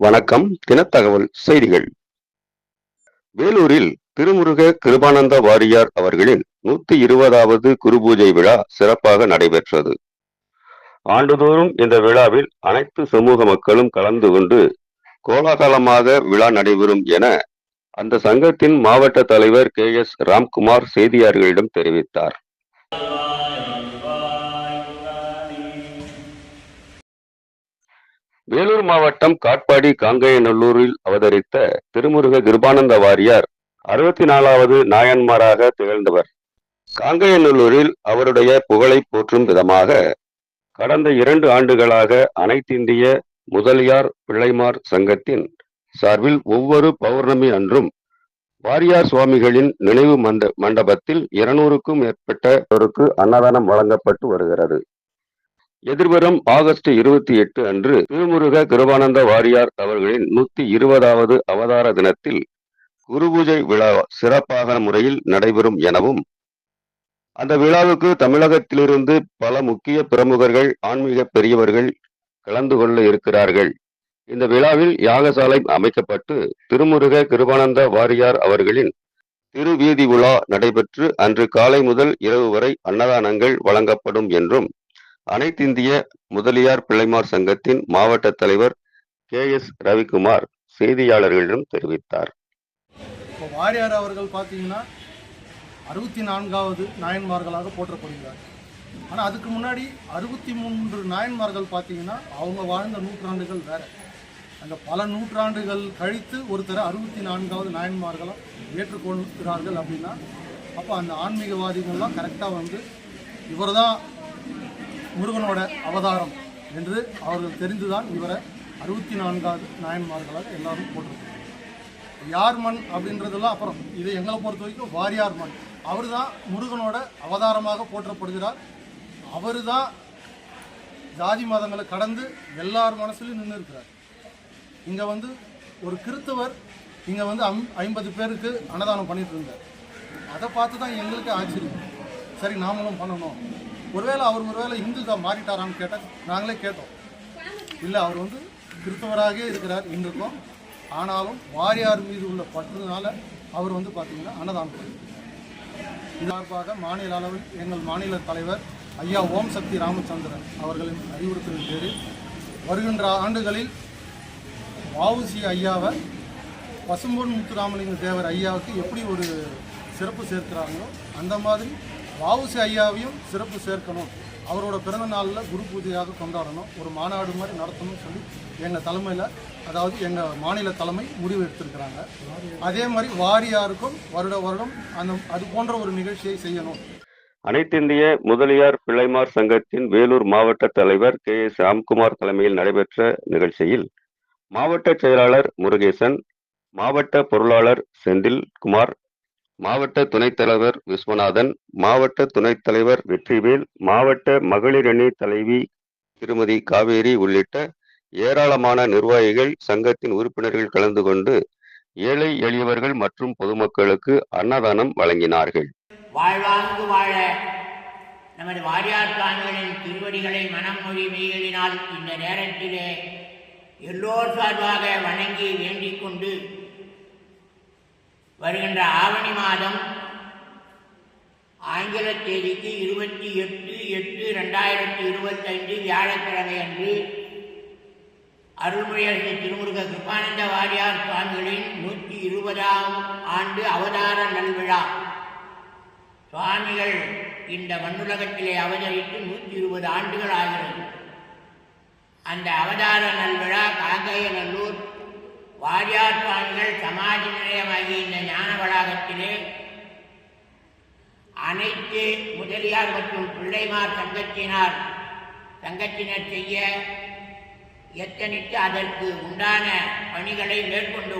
வணக்கம் தினத்தகவல் செய்திகள். வேலூரில் திருமுருக கிருபானந்த வாரியார் அவர்களின் நூத்தி இருபதாவது குருபூஜை விழா சிறப்பாக நடைபெற்றது. ஆண்டுதோறும் இந்த விழாவில் அனைத்து சமூக மக்களும் கலந்து கொண்டு கோலாகலமாக விழா நடைபெறும் என அந்த சங்கத்தின் மாவட்ட தலைவர் கே எஸ் ராம்குமார் செய்தியாளர்களிடம் தெரிவித்தார். வேலூர் மாவட்டம் காட்பாடி காங்கையநல்லூரில் அவதரித்த திருமுருக கிருபானந்த வாரியார் அறுபத்தி நாலாவது நாயன்மாராக திகழ்ந்தவர். காங்கையநல்லூரில் அவருடைய புகழை போற்றும் விதமாக கடந்த இரண்டு ஆண்டுகளாக அனைத்திந்திய முதலியார் பிள்ளைமார் சங்கத்தின் சார்பில் ஒவ்வொரு பௌர்ணமி அன்றும் வாரியார் சுவாமிகளின் நினைவு மண்ட மண்டபத்தில் இருநூறுக்கும் மேற்பட்டவருக்கு அன்னதானம் வழங்கப்பட்டு வருகிறது. எதிர்வரும் ஆகஸ்ட் இருபத்தி எட்டு அன்று திருமுருக கிருபானந்த வாரியார் அவர்களின் நூத்தி இருபதாவது அவதார தினத்தில் குருபூஜை விழா சிறப்பாக முறையில் நடைபெறும் எனவும் அந்த விழாவுக்கு தமிழகத்திலிருந்து பல முக்கிய பிரமுகர்கள் ஆன்மீக பெரியவர்கள் கலந்து கொள்ள இருக்கிறார்கள். இந்த விழாவில் யாகசாலை அமைக்கப்பட்டு திருமுருக கிருபானந்த வாரியார் அவர்களின் திருவீதி விழா நடைபெற்று அன்று காலை முதல் இரவு வரை அன்னதானங்கள் வழங்கப்படும் என்றும் அனைத்திந்திய முதலியார் பிள்ளைமார் சங்கத்தின் மாவட்ட தலைவர் கே எஸ் ரவிக்குமார் செய்தியாளர்களிடம் தெரிவித்தார். இப்போ வாரியார் அவர்கள் பார்த்தீங்கன்னா அறுபத்தி நான்காவது நாயன்மார்களாக போற்றப்படுகிறார். ஆனால் அதுக்கு முன்னாடி அறுபத்தி மூன்று நாயன்மார்கள் பார்த்தீங்கன்னா அவங்க வாழ்ந்த நூற்றாண்டுகள் வேற. அந்த பல நூற்றாண்டுகள் கழித்து ஒருத்தரை அறுபத்தி நான்காவது நாயன்மார்களும் ஏற்றுக்கொள்கிறார்கள் அப்படின்னா அப்போ அந்த ஆன்மீகவாதிகள்லாம் கரெக்டாக வந்து இவர் தான் முருகனோட அவதாரம் என்று அவர்கள் தெரிந்துதான் இவரை அறுபத்தி நான்காவது நாயன்மார்களாக எல்லாரும் போட்டிருக்காங்க. யார் மண் அப்படின்றதெல்லாம் அப்புறம் இது எங்களை பொறுத்த வரைக்கும் வாரியார் மண். அவர் தான் முருகனோட அவதாரமாக போற்றப்படுகிறார். அவர் தான் ஜாதி மதங்களை கடந்து எல்லார் மனசுலையும் நின்று இருக்கிறார். இங்கே வந்து ஒரு கிறித்தவர் இங்கே வந்து அம் ஐம்பது பேருக்கு அன்னதானம் பண்ணிட்டு இருந்தார். அதை பார்த்து தான் எங்களுக்கு ஆச்சரியம். சரி நாமளும் பண்ணணும். ஒருவேளை அவர் ஒருவேளை இந்துக்கா மாறிட்டாரான்னு கேட்டால் நாங்களே கேட்டோம் இல்லை அவர் வந்து கிறிஸ்தவராகவே இருக்கிறார் இன்றைக்கும் ஆனாலும் வாரியார் மீது உள்ள பற்றுனால அவர் வந்து பார்த்தீங்கன்னா அன்னதானம் பண்ணிருக்கார். இது சார்பாக மாநில அளவில் எங்கள் மாநில தலைவர் ஐயா ஓம் சக்தி ராமச்சந்திரன் அவர்களின் அறிவுறுத்தலின் பேரில் வருகின்ற ஆண்டுகளில் வஉசி ஐயாவை பசும்பொன் முத்துராமலிங்க தேவர் ஐயாவுக்கு எப்படி ஒரு சிறப்பு சேர்க்கிறாங்களோ அந்த மாதிரி வாவுசி ஐயாவையும் சிறப்பு சேர்க்கணும். அவரோட பிறந்த நாளில் குரு பூஜையாக கொண்டாடணும். ஒரு மாநாடு மாதிரி நடத்தணும்னு சொல்லி எங்கள் தலைமையில் அதாவது எங்கள் மாநில தலைமை முடிவு எடுத்திருக்கிறாங்க. அதே மாதிரி வாரியாருக்கும் வருட வருடம் அந்த அது போன்ற ஒரு நிகழ்ச்சியை செய்யணும். அனைத்திந்திய முதலியார் பிள்ளைமார் சங்கத்தின் வேலூர் மாவட்ட தலைவர் கே எஸ் ராம்குமார் தலைமையில் நடைபெற்ற நிகழ்ச்சியில் மாவட்ட செயலாளர் முருகேசன் மாவட்ட பொருளாளர் செந்தில் குமார் மாவட்ட துணைத் தலைவர் விஸ்வநாதன் மாவட்ட துணைத் தலைவர் வெற்றிவேல் மாவட்ட மகளிர் அணி தலைவி திருமதி காவேரி உள்ளிட்ட ஏராளமான நிர்வாகிகள் சங்கத்தின் உறுப்பினர்கள் கலந்து கொண்டு ஏழை எளியவர்கள் மற்றும் பொதுமக்களுக்கு அன்னதானம் வழங்கினார்கள். வாழ்வாங்கு வாழ நமது வாரியார் சுவாமிகளின் திருவடிகளை மனமொழி மெய்களினால் இந்த நேரத்திலே எல்லோர் சார்பாக வணங்கி வேண்டிக் கொண்டு வருகின்ற ஆவணி மாதம் ஆங்கில தேதிக்கு இருபத்தி எட்டு எட்டு ரெண்டாயிரத்தி இருபத்தைந்து வியாழக்கிழமை அன்று அருள்மொழியரசு திருமுருக கிருபானந்த வாரியார் சுவாமிகளின் நூற்றி இருபதாம் ஆண்டு அவதார நல்விழா. சுவாமிகள் இந்த மண்ணுலகத்திலே அவதரித்து நூற்றி இருபது ஆண்டுகள் ஆகிறது. அந்த அவதார நல்விழா காங்கேயநல்லூர் வாரியார் சுவாமிகள் சமாஜ நிலையமாகி இந்த ஞான வளாகத்திலே அனைத்து முதலியார் மற்றும் பிள்ளைமார் சங்கத்தினார் சங்கத்தினர் செய்ய எத்தனித்து அதற்கு உண்டான பணிகளை மேற்கொண்டு